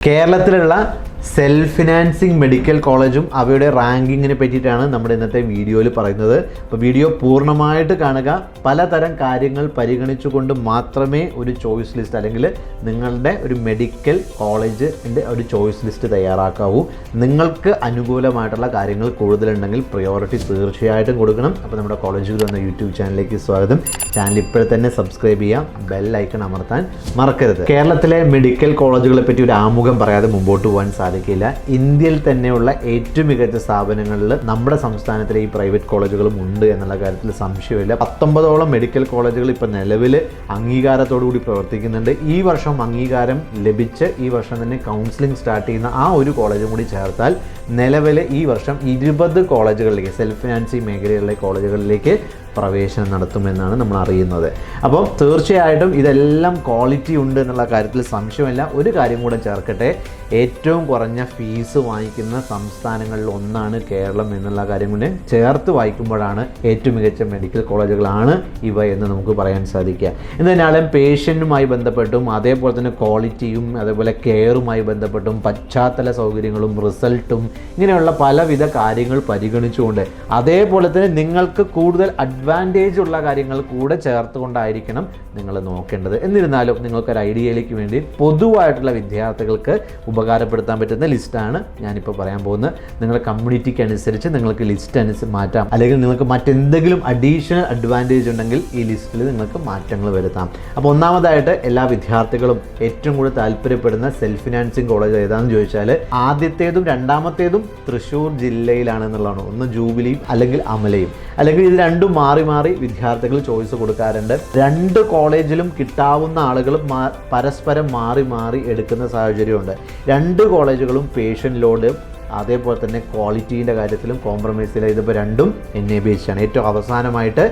കേരളത്തിലുള്ള self financing medical കോളേജും അവയുടെ റാങ്കിങ്ങിനെ പറ്റിയിട്ടാണ് നമ്മുടെ ഇന്നത്തെ വീഡിയോയിൽ പറയുന്നത്. അപ്പോൾ വീഡിയോ പൂർണമായിട്ട് കാണുക. പലതരം കാര്യങ്ങൾ പരിഗണിച്ചുകൊണ്ട് മാത്രമേ ഒരു ചോയ്സ് ലിസ്റ്റ് അല്ലെങ്കിൽ നിങ്ങളുടെ ഒരു മെഡിക്കൽ കോളേജിന്റെ ഒരു ചോയ്സ് ലിസ്റ്റ് തയ്യാറാക്കാവൂ. നിങ്ങൾക്ക് അനുകൂലമായിട്ടുള്ള കാര്യങ്ങൾ കൂടുതലുണ്ടെങ്കിൽ പ്രയോറിറ്റി തീർച്ചയായിട്ടും കൊടുക്കണം. അപ്പോൾ നമ്മുടെ കോളേജിൽ വന്ന യൂട്യൂബ് ചാനലിലേക്ക് സ്വാഗതം. ചാനൽ ഇപ്പോഴെ തന്നെ സബ്സ്ക്രൈബ് ചെയ്യാം. ബെൽ ഐക്കൺ അമർത്താൻ മറക്കരുത്. കേരളത്തിലെ മെഡിക്കൽ കോളേജുകളെ പറ്റി ഒരു ആമുഖം പറയാതെ മുമ്പോട്ട് പോകാൻ സാധിക്കില്ല. ഇന്ത്യയിൽ തന്നെയുള്ള ഏറ്റവും മികച്ച സ്ഥാപനങ്ങളിൽ നമ്മുടെ സംസ്ഥാനത്തിലെ ഈ പ്രൈവറ്റ് കോളേജുകളും ഉണ്ട് എന്നുള്ള കാര്യത്തിൽ സംശയമില്ല പത്തൊമ്പതോളം മെഡിക്കൽ കോളേജുകൾ ഇപ്പോൾ നിലവിൽ അംഗീകാരത്തോടു കൂടി പ്രവർത്തിക്കുന്നുണ്ട്. ഈ വർഷം അംഗീകാരം ലഭിച്ച് ഈ വർഷം തന്നെ കൗൺസിലിംഗ് സ്റ്റാർട്ട് ചെയ്യുന്ന ആ ഒരു കോളേജും കൂടി ചേർത്താൽ നിലവിൽ ഈ വർഷം ഇരുപത് കോളേജുകളിലേക്ക് സെൽഫ് ഫിനാൻസിങ് മേഖലയിലെ കോളേജുകളിലേക്ക് പ്രവേശനം നടത്തുമെന്നാണ് നമ്മൾ അറിയുന്നത്. അപ്പോൾ തീർച്ചയായിട്ടും ഇതെല്ലാം ക്വാളിറ്റി ഉണ്ട് എന്നുള്ള കാര്യത്തിൽ സംശയമില്ല. ഒരു കാര്യം കൂടെ ചേർക്കട്ടെ. ഏറ്റവും കുറഞ്ഞ ഫീസ് വാങ്ങിക്കുന്ന സംസ്ഥാനങ്ങളിൽ ഒന്നാണ് കേരളം എന്നുള്ള കാര്യം കൊണ്ട് ചേർത്ത് വായിക്കുമ്പോഴാണ് ഏറ്റവും മികച്ച മെഡിക്കൽ കോളേജുകളാണ് ഇവ എന്ന് നമുക്ക് പറയാൻ സാധിക്കുക. എന്നിരുന്നാലും പേഷ്യന്റുമായി ബന്ധപ്പെട്ടും അതേപോലെ തന്നെ ക്വാളിറ്റിയും അതേപോലെ കെയറുമായി ബന്ധപ്പെട്ടും പശ്ചാത്തല സൗകര്യങ്ങളും റിസൾട്ടും ഇങ്ങനെയുള്ള പലവിധ കാര്യങ്ങൾ പരിഗണിച്ചുകൊണ്ട് അതേപോലെ തന്നെ നിങ്ങൾക്ക് കൂടുതൽ അഡ്വാന്റേജ് ഉള്ള കാര്യങ്ങൾ കൂടെ ചേർത്തുകൊണ്ടായിരിക്കണം നിങ്ങൾ നോക്കേണ്ടത്. എന്നിരുന്നാലും നിങ്ങൾക്കൊരു ഐഡിയയിലേക്ക് വേണ്ടി പൊതുവായിട്ടുള്ള വിദ്യാർത്ഥികൾക്ക് ഉപകാരപ്പെടുത്താൻ പറ്റുന്ന ലിസ്റ്റാണ് ഞാനിപ്പോൾ പറയാൻ പോകുന്നത്. നിങ്ങളുടെ കമ്മ്യൂണിറ്റിക്ക് അനുസരിച്ച് നിങ്ങൾക്ക് ലിസ്റ്റ് അനുസരിച്ച് മാറ്റാം. അല്ലെങ്കിൽ നിങ്ങൾക്ക് മറ്റെന്തെങ്കിലും അഡീഷണൽ അഡ്വാന്റേജ് ഉണ്ടെങ്കിൽ ഈ ലിസ്റ്റിൽ നിങ്ങൾക്ക് മാറ്റങ്ങൾ വരുത്താം. അപ്പോൾ ഒന്നാമതായിട്ട് എല്ലാ വിദ്യാർത്ഥികളും ഏറ്റവും കൂടുതൽ താല്പര്യപ്പെടുന്ന സെൽഫ് ഫിനാൻസിങ് കോളേജ് ഏതാണെന്ന് ചോദിച്ചാൽ ആദ്യത്തേതും രണ്ടാമത്തേതും തൃശ്ശൂർ ജില്ലയിലാണ് എന്നുള്ളതാണ് ഒന്ന് ജൂബിലിയും അല്ലെങ്കിൽ അമലയും. അല്ലെങ്കിൽ ഇത് രണ്ടും മാറി മാറി വിദ്യാർത്ഥികൾ ചോയ്സ് കൊടുക്കാറുണ്ട്. രണ്ട് കോളേജിലും കിട്ടാവുന്ന ആളുകൾ പരസ്പരം മാറി മാറി എടുക്കുന്ന സാഹചര്യമുണ്ട്. രണ്ട് കോളേജുകളും പേഷ്യന്റ് ലോഡ് അതേപോലെ തന്നെ ക്വാളിറ്റീന്റെ കാര്യത്തിലും കോംപ്രമൈസ് ഇതിപ്പോൾ രണ്ടും എൻ എ ഏറ്റവും അവസാനമായിട്ട്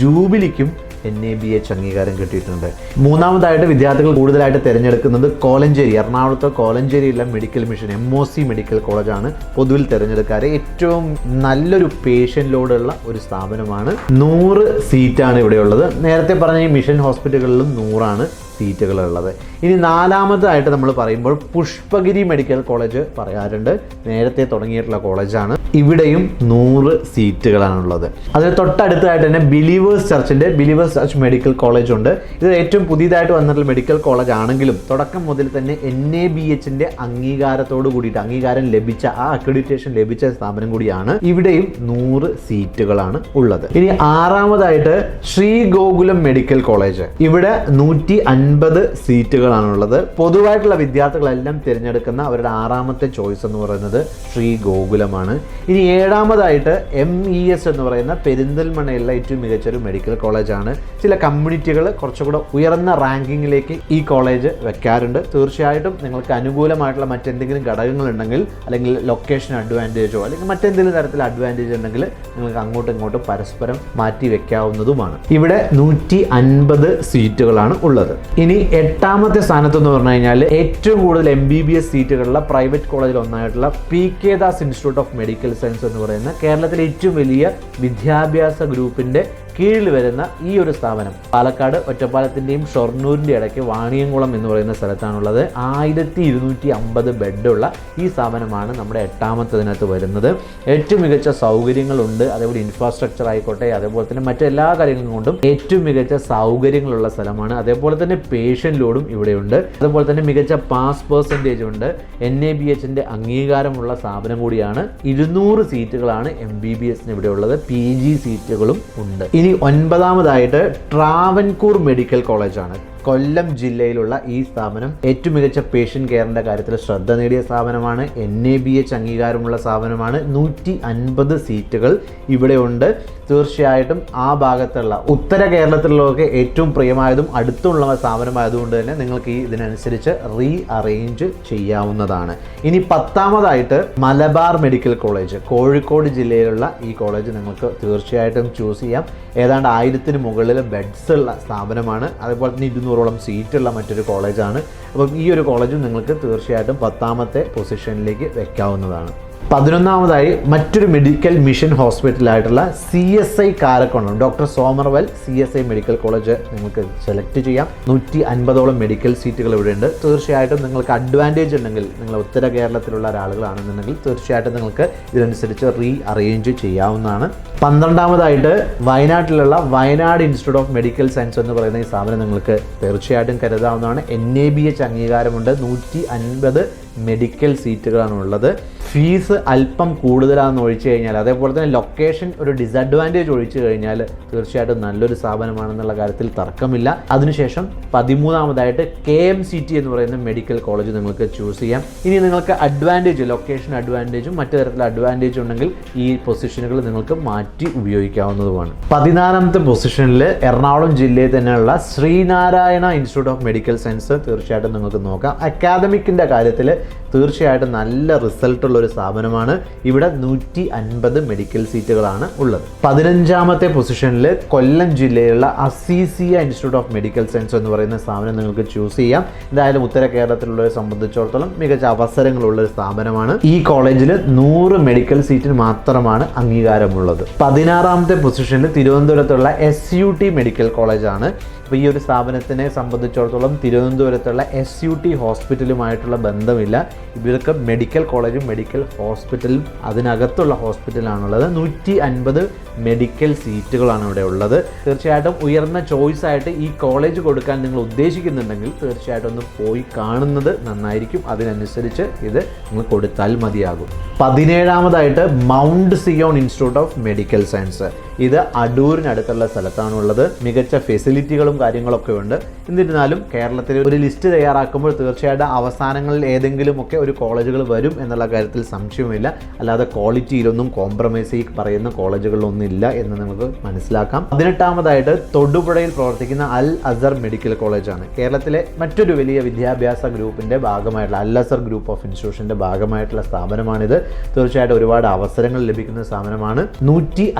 ജൂബിലിക്കും എൻ എ ബി എച്ച് അംഗീകാരം കിട്ടിയിട്ടുണ്ട്. മൂന്നാമതായിട്ട് വിദ്യാർത്ഥികൾ കൂടുതലായിട്ട് തിരഞ്ഞെടുക്കുന്നത് കോലഞ്ചേരി എറണാകുളത്തെ കോലഞ്ചേരിയിലെ medical mission M O C medical കോളേജാണ് പൊതുവിൽ തിരഞ്ഞെടുക്കാറ്. ഏറ്റവും നല്ലൊരു പേഷ്യന്റ് ലോഡുള്ള ഒരു സ്ഥാപനമാണ്. നൂറ് സീറ്റാണ് ഇവിടെയുള്ളത് നേരത്തെ പറഞ്ഞ ഈ മിഷൻ ഹോസ്പിറ്റലുകളിലും നൂറാണ്. സീറ്റുകളുള്ളത്. ഇനി നാലാമതായിട്ട് നമ്മൾ പറയുമ്പോൾ പുഷ്പഗിരി മെഡിക്കൽ കോളേജ് പറയാറുണ്ട്. നേരത്തെ തുടങ്ങിയിട്ടുള്ള കോളേജാണ്. ഇവിടെയും നൂറ് സീറ്റുകളാണുള്ളത്. അതിന് തൊട്ടടുത്തായിട്ട് തന്നെ ബിലീവേഴ്സ് ചർച്ചിന്റെ ബിലീവേഴ്സ് ചർച്ച് മെഡിക്കൽ കോളേജ് ഉണ്ട് ഇത് ഏറ്റവും പുതിയതായിട്ട് വന്നിട്ടുള്ള മെഡിക്കൽ കോളേജ് ആണെങ്കിലും തുടക്കം മുതൽ തന്നെ എൻ എ ബി എച്ചിന്റെ അംഗീകാരത്തോട് കൂടിയിട്ട് അംഗീകാരം ലഭിച്ച ആ അക്രഡിറ്റേഷൻ ലഭിച്ച സ്ഥാപനം കൂടിയാണ് ഇവിടെയും നൂറ് സീറ്റുകളാണ് ഉള്ളത്. ഇനി ആറാമതായിട്ട് ശ്രീ ഗോകുലം മെഡിക്കൽ കോളേജ്. ഇവിടെ നൂറ്റി അൻപത് സീറ്റുകളാണുള്ളത്. പൊതുവായിട്ടുള്ള വിദ്യാർത്ഥികളെല്ലാം തിരഞ്ഞെടുക്കുന്ന അവരുടെ ആറാമത്തെ ചോയ്സ് എന്ന് പറയുന്നത് ശ്രീ ഗോകുലമാണ്. ഇനി ഏഴാമതായിട്ട് എം ഇ എസ് എന്ന് പറയുന്ന പെരിന്തൽമണ്ണയിലുള്ള ഏറ്റവും മികച്ചൊരു മെഡിക്കൽ കോളേജാണ് ചില കമ്മ്യൂണിറ്റികൾ കുറച്ചുകൂടെ ഉയർന്ന റാങ്കിങ്ങിലേക്ക് ഈ കോളേജ് വെക്കാറുണ്ട്. തീർച്ചയായിട്ടും നിങ്ങൾക്ക് അനുകൂലമായിട്ടുള്ള മറ്റെന്തെങ്കിലും ഘടകങ്ങളുണ്ടെങ്കിൽ അല്ലെങ്കിൽ ലൊക്കേഷൻ അഡ്വാന്റേജോ അല്ലെങ്കിൽ മറ്റെന്തെങ്കിലും തരത്തിൽ അഡ്വാന്റേജ് ഉണ്ടെങ്കിൽ നിങ്ങൾക്ക് അങ്ങോട്ടും ഇങ്ങോട്ടും പരസ്പരം മാറ്റി വെക്കാവുന്നതുമാണ്. ഇവിടെ നൂറ്റി അൻപത് സീറ്റുകളാണ് ഉള്ളത്. ഇനി എട്ടാമത്തെ സ്ഥാനത്ത് എന്ന് പറഞ്ഞു കഴിഞ്ഞാൽ ഏറ്റവും കൂടുതൽ എം ബി ബി എസ് സീറ്റുകളുള്ള പ്രൈവറ്റ് കോളേജിൽ ഒന്നായിട്ടുള്ള P K Das institute of medical science എന്ന് പറയുന്ന കേരളത്തിലെ ഏറ്റവും വലിയ വിദ്യാഭ്യാസ ഗ്രൂപ്പിന്റെ കീഴിൽ വരുന്ന ഈ ഒരു സ്ഥാപനം പാലക്കാട് ഒറ്റപ്പാലത്തിന്റെയും ഷൊർണൂരിന്റെ ഇടയ്ക്ക് വാണിയംകുളം എന്ന് പറയുന്ന സ്ഥലത്താണുള്ളത്. ആയിരത്തി ഇരുന്നൂറ്റി അമ്പത് ബെഡുള്ള ഈ സ്ഥാപനമാണ് നമ്മുടെ എട്ടാമത്തതിനകത്ത് വരുന്നത്. ഏറ്റവും മികച്ച സൗകര്യങ്ങളുണ്ട്. അതേപോലെ ഇൻഫ്രാസ്ട്രക്ചർ ആയിക്കോട്ടെ അതേപോലെ തന്നെ മറ്റെല്ലാ കാര്യങ്ങളും കൊണ്ടും ഏറ്റവും മികച്ച സൗകര്യങ്ങളുള്ള സ്ഥലമാണ്. അതേപോലെ തന്നെ പേഷ്യന്റ് ലോഡും ഇവിടെയുണ്ട്. അതുപോലെ തന്നെ മികച്ച പാസ് പെർസെന്റേജ് ഉണ്ട്. എൻ എ ബി എച്ചിന്റെ അംഗീകാരമുള്ള സ്ഥാപനം കൂടിയാണ്. ഇരുന്നൂറ് സീറ്റുകളാണ് എം ബി ബി എസിന് ഇവിടെ ഉള്ളത്. പി ജി സീറ്റുകളും ഉണ്ട്. ഇനി ഒൻപതാമതായിട്ട് ട്രാവൻകൂർ മെഡിക്കൽ കോളേജാണ്. കൊല്ലം ജില്ലയിലുള്ള ഈ സ്ഥാപനം ഏറ്റവും മികച്ച പേഷ്യന്റ് കെയറിന്റെ കാര്യത്തിൽ ശ്രദ്ധ നേടിയ സ്ഥാപനമാണ്. എൻ എ ബി എച്ച് അംഗീകാരമുള്ള സ്ഥാപനമാണ്. നൂറ്റി അൻപത് സീറ്റുകൾ ഇവിടെ ഉണ്ട് തീർച്ചയായിട്ടും ആ ഭാഗത്തുള്ള ഉത്തര കേരളത്തിലുള്ളവർക്ക് ഏറ്റവും പ്രിയമായതും അടുത്തുള്ള സ്ഥാപനമായതുകൊണ്ട് തന്നെ നിങ്ങൾക്ക് ഈ ഇതിനനുസരിച്ച് റീ അറേഞ്ച് ചെയ്യാവുന്നതാണ്. ഇനി പത്താമതായിട്ട് മലബാർ മെഡിക്കൽ കോളേജ്. കോഴിക്കോട് ജില്ലയിലുള്ള ഈ കോളേജ് നിങ്ങൾക്ക് തീർച്ചയായിട്ടും ചൂസ് ചെയ്യാം. ഏതാണ്ട് ആയിരത്തിന് മുകളിൽ ബെഡ്സ് ഉള്ള സ്ഥാപനമാണ്. അതുപോലെ തന്നെ ഇരുന്നൂറോളം സീറ്റുള്ള മറ്റൊരു കോളേജാണ്. അപ്പം ഈ ഒരു കോളേജും നിങ്ങൾക്ക് തീർച്ചയായിട്ടും പത്താമത്തെ പൊസിഷനിലേക്ക് വെക്കാവുന്നതാണ്. പതിനൊന്നാമതായി മറ്റൊരു medical mission ഹോസ്പിറ്റലായിട്ടുള്ള C S I Karakonam doctor Somervell C S I medical college നിങ്ങൾക്ക് സെലക്ട് ചെയ്യാം. നൂറ്റി അൻപതോളം മെഡിക്കൽ സീറ്റുകൾ ഇവിടെയുണ്ട്. തീർച്ചയായിട്ടും നിങ്ങൾക്ക് അഡ്വാന്റേജ് ഉണ്ടെങ്കിൽ നിങ്ങൾ ഉത്തര കേരളത്തിലുള്ള ഒരാളുകളാണെന്നുണ്ടെങ്കിൽ തീർച്ചയായിട്ടും നിങ്ങൾക്ക് ഇതനുസരിച്ച് റീ അറേഞ്ച് ചെയ്യാവുന്നതാണ്. പന്ത്രണ്ടാമതായിട്ട് വയനാട്ടിലുള്ള Wayanad institute of medical science എന്ന് പറയുന്ന ഈ സ്ഥാപനം നിങ്ങൾക്ക് തീർച്ചയായിട്ടും കരുതാവുന്നതാണ്. എൻ എ ബി എച്ച് അംഗീകാരമുണ്ട്. നൂറ്റി അൻപത് മെഡിക്കൽ സീറ്റുകളാണ് ഉള്ളത് ഫീസ് അല്പം കൂടുതലാണെന്ന് ഒഴിച്ചു കഴിഞ്ഞാൽ അതേപോലെ തന്നെ ലൊക്കേഷൻ ഒരു ഡിസഡ്വാന്റേജ് ഒഴിച്ചു കഴിഞ്ഞാൽ തീർച്ചയായിട്ടും നല്ലൊരു സ്ഥാപനമാണെന്നുള്ള കാര്യത്തിൽ തർക്കമില്ല. അതിനുശേഷം പതിമൂന്നാമതായിട്ട് കെ എം സി ടി എന്ന് പറയുന്ന മെഡിക്കൽ കോളേജ് നിങ്ങൾക്ക് ചൂസ് ചെയ്യാം. ഇനി നിങ്ങൾക്ക് അഡ്വാന്റേജ് ലൊക്കേഷൻ അഡ്വാന്റേജും മറ്റു തരത്തിലുള്ള അഡ്വാന്റേജ് ഉണ്ടെങ്കിൽ ഈ പൊസിഷനുകൾ നിങ്ങൾക്ക് മാറ്റി ഉപയോഗിക്കാവുന്നതുമാണ്. പതിനാലാമത്തെ പൊസിഷനിൽ എറണാകുളം ജില്ലയിൽ തന്നെയുള്ള Sreenarayana institute of medical science തീർച്ചയായിട്ടും നിങ്ങൾക്ക് നോക്കാം. അക്കാദമിക്കിന്റെ കാര്യത്തിൽ തീർച്ചയായിട്ടും നല്ല റിസൾട്ടുള്ള ഒരു സ്ഥാപനമാണ്. ഇവിടെ നൂറ്റി അൻപത് മെഡിക്കൽ സീറ്റുകളാണ് ഉള്ളത്. പതിനഞ്ചാമത്തെ പൊസിഷനിൽ കൊല്ലം ജില്ലയിലുള്ള Azeezia institute of medical science എന്ന് പറയുന്ന സ്ഥാപനം നിങ്ങൾക്ക് ചൂസ് ചെയ്യാം. എന്തായാലും ഉത്തര കേരളത്തിലുള്ളവരെ സംബന്ധിച്ചിടത്തോളം മികച്ച അവസരങ്ങളുള്ള ഒരു സ്ഥാപനമാണ്. ഈ കോളേജിൽ നൂറ് മെഡിക്കൽ സീറ്റിന് മാത്രമാണ് അംഗീകാരമുള്ളത്. പതിനാറാമത്തെ പൊസിഷനിൽ തിരുവനന്തപുരത്തുള്ള എസ് യു ടി മെഡിക്കൽ കോളേജാണ് അപ്പോൾ ഈ ഒരു സ്ഥാപനത്തിനെ സംബന്ധിച്ചിടത്തോളം തിരുവനന്തപുരത്തുള്ള എസ് യു ടി ഹോസ്പിറ്റലുമായിട്ടുള്ള ബന്ധമില്ല. ഇവർക്ക് മെഡിക്കൽ കോളേജും മെഡിക്കൽ ഹോസ്പിറ്റലും അതിനകത്തുള്ള ഹോസ്പിറ്റലാണുള്ളത് നൂറ്റി അൻപത് മെഡിക്കൽ സീറ്റുകളാണ് ഇവിടെ ഉള്ളത്. തീർച്ചയായിട്ടും ഉയർന്ന ചോയ്സ് ആയിട്ട് ഈ കോളേജ് കൊടുക്കാൻ നിങ്ങൾ ഉദ്ദേശിക്കുന്നുണ്ടെങ്കിൽ തീർച്ചയായിട്ടും ഒന്ന് പോയി കാണുന്നത് നന്നായിരിക്കും. അതിനനുസരിച്ച് ഇത് നിങ്ങൾ കൊടുത്താൽ മതിയാകും. പതിനേഴാമതായിട്ട് Mount Zion institute of medical science ഇത് അടൂരിനടുത്തുള്ള സ്ഥലത്താണുള്ളത്. മികച്ച ഫെസിലിറ്റികളും കാര്യങ്ങളൊക്കെ ഉണ്ട്. എന്നിരുന്നാലും കേരളത്തിൽ ഒരു ലിസ്റ്റ് തയ്യാറാക്കുമ്പോൾ തീർച്ചയായിട്ടും അവസാനങ്ങളിൽ ഏതെങ്കിലുമൊക്കെ ഒരു കോളേജുകൾ വരും എന്നുള്ള കാര്യത്തിൽ സംശയമില്ല അല്ലാതെ ക്വാളിറ്റിയിലൊന്നും കോംപ്രമൈസ് ഈ പറയുന്ന കോളേജുകളിലൊന്നും ഇല്ല എന്ന് നമുക്ക് മനസ്സിലാക്കാം. പതിനെട്ടാമതായിട്ട് തൊടുപുഴയിൽ പ്രവർത്തിക്കുന്ന അൽ അസർ മെഡിക്കൽ കോളേജാണ്. കേരളത്തിലെ മറ്റൊരു വലിയ വിദ്യാഭ്യാസ ഗ്രൂപ്പിന്റെ ഭാഗമായിട്ടുള്ള അൽ അസർ ഗ്രൂപ്പ് ഓഫ് ഇൻസ്റ്റിറ്റ്യൂഷന്റെ ഭാഗമായിട്ടുള്ള സ്ഥാപനമാണിത്. തീർച്ചയായിട്ടും ഒരുപാട് അവസരങ്ങൾ ലഭിക്കുന്ന സ്ഥാപനമാണ്. നൂറ്റി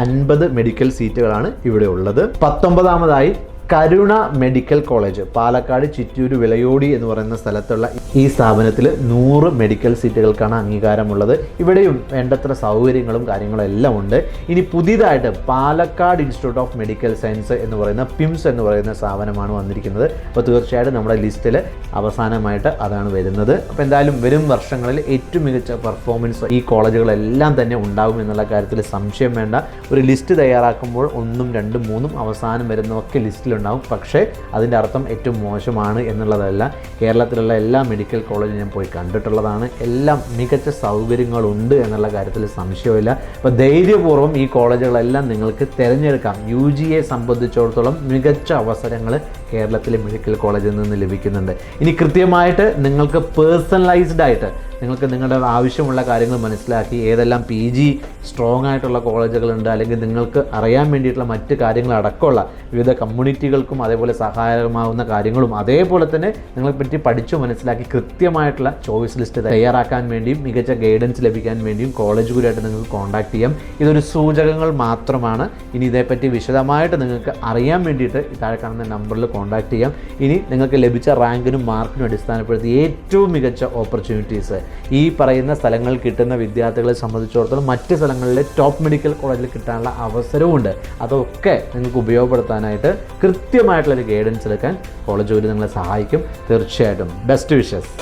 മെഡിക്കൽ സീറ്റുകളാണ് ഇവിടെ ഉള്ളത്. പത്തൊമ്പതാമതായി കരുണ മെഡിക്കൽ കോളേജ് പാലക്കാട് ചിറ്റൂര് വിളയോടി എന്ന് പറയുന്ന സ്ഥലത്തുള്ള ഈ സ്ഥാപനത്തിൽ നൂറ് മെഡിക്കൽ സീറ്റുകൾക്കാണ് അംഗീകാരമുള്ളത്. ഇവിടെയും വേണ്ടത്ര സൗകര്യങ്ങളും കാര്യങ്ങളും എല്ലാം ഉണ്ട്. ഇനി പുതിയതായിട്ട് Palakkad institute of medical science എന്ന് പറയുന്ന പിംസ് എന്ന് പറയുന്ന സ്ഥാപനമാണ് വന്നിരിക്കുന്നത്. അപ്പോൾ തീർച്ചയായിട്ടും നമ്മുടെ ലിസ്റ്റിൽ അവസാനമായിട്ട് അതാണ് വരുന്നത്. അപ്പോൾ എന്തായാലും വരും വർഷങ്ങളിൽ ഏറ്റവും മികച്ച പെർഫോമൻസ് ഈ കോളേജുകളെല്ലാം തന്നെ ഉണ്ടാകും എന്നുള്ള കാര്യത്തിൽ സംശയം വേണ്ട. ഒരു ലിസ്റ്റ് തയ്യാറാക്കുമ്പോൾ ഒന്നും രണ്ടും മൂന്നും അവസാനം വരുന്നതൊക്കെ ലിസ്റ്റിലുണ്ടാകും പക്ഷേ അതിന്റെ അർത്ഥം ഏറ്റവും മോശമാണ് എന്നുള്ളതല്ല. കേരളത്തിലുള്ള എല്ലാ മെഡിക്കൽ കോളേജും ഞാൻ പോയി കണ്ടിട്ടുള്ളതാണ്. എല്ലാം മികച്ച സൗകര്യങ്ങളുണ്ട് എന്നുള്ള കാര്യത്തിൽ സംശയമില്ല അപ്പോൾ ധൈര്യപൂർവം ഈ കോളേജുകളെല്ലാം നിങ്ങൾക്ക് തിരഞ്ഞെടുക്കാം. യു ജിയെ സംബന്ധിച്ചിടത്തോളം മികച്ച അവസരങ്ങൾ കേരളത്തിലെ മെഡിക്കൽ കോളേജിൽ നിന്ന് ലഭിക്കുന്നുണ്ട്. ഇനി കൃത്യമായിട്ട് നിങ്ങൾക്ക് പേഴ്സണലൈസ്ഡ് ആയിട്ട് നിങ്ങൾക്ക് നിങ്ങളുടെ ആവശ്യമുള്ള കാര്യങ്ങൾ മനസ്സിലാക്കി ഏതെല്ലാം പി ജി സ്ട്രോങ് ആയിട്ടുള്ള കോളേജുകളുണ്ട് അല്ലെങ്കിൽ നിങ്ങൾക്ക് അറിയാൻ വേണ്ടിയിട്ടുള്ള മറ്റ് കാര്യങ്ങൾ അടക്കമുള്ള വിവിധ കമ്മ്യൂണിറ്റികൾക്കും അതേപോലെ സഹായകമാവുന്ന കാര്യങ്ങളും അതേപോലെ തന്നെ നിങ്ങളെ പറ്റി പഠിച്ചു മനസ്സിലാക്കി കൃത്യമായിട്ടുള്ള ചോയ്സ് ലിസ്റ്റ് തയ്യാറാക്കാൻ വേണ്ടിയും മികച്ച ഗൈഡൻസ് ലഭിക്കാൻ വേണ്ടിയും കോളേജ് ഗുരുവായിട്ട് നിങ്ങൾക്ക് കോൺടാക്ട് ചെയ്യാം. ഇതൊരു സൂചകങ്ങൾ മാത്രമാണ്. ഇനി ഇതേപ്പറ്റി വിശദമായിട്ട് നിങ്ങൾക്ക് അറിയാൻ വേണ്ടിയിട്ട് താഴെ കാണുന്ന നമ്പറിൽ കോൺടാക്ട് ചെയ്യാം. ഇനി നിങ്ങൾക്ക് ലഭിച്ച റാങ്കിനും മാർക്കിനും അടിസ്ഥാനപ്പെടുത്തി ഏറ്റവും മികച്ച ഓപ്പർച്യൂണിറ്റീസ് ഈ പറയുന്ന സ്ഥലങ്ങൾ കിട്ടുന്ന വിദ്യാർത്ഥികളെ സംബന്ധിച്ചിടത്തോളം മറ്റ് സ്ഥലങ്ങളിലെ ടോപ്പ് മെഡിക്കൽ കോളേജിൽ കിട്ടാനുള്ള അവസരവുമുണ്ട്. അതൊക്കെ നിങ്ങൾക്ക് ഉപയോഗപ്പെടുത്താനായിട്ട് കൃത്യമായിട്ടുള്ളൊരു ഗൈഡൻസ് എടുക്കാൻ കോളേജ് ജോലി നിങ്ങളെ സഹായിക്കും. തീർച്ചയായിട്ടും. Best wishes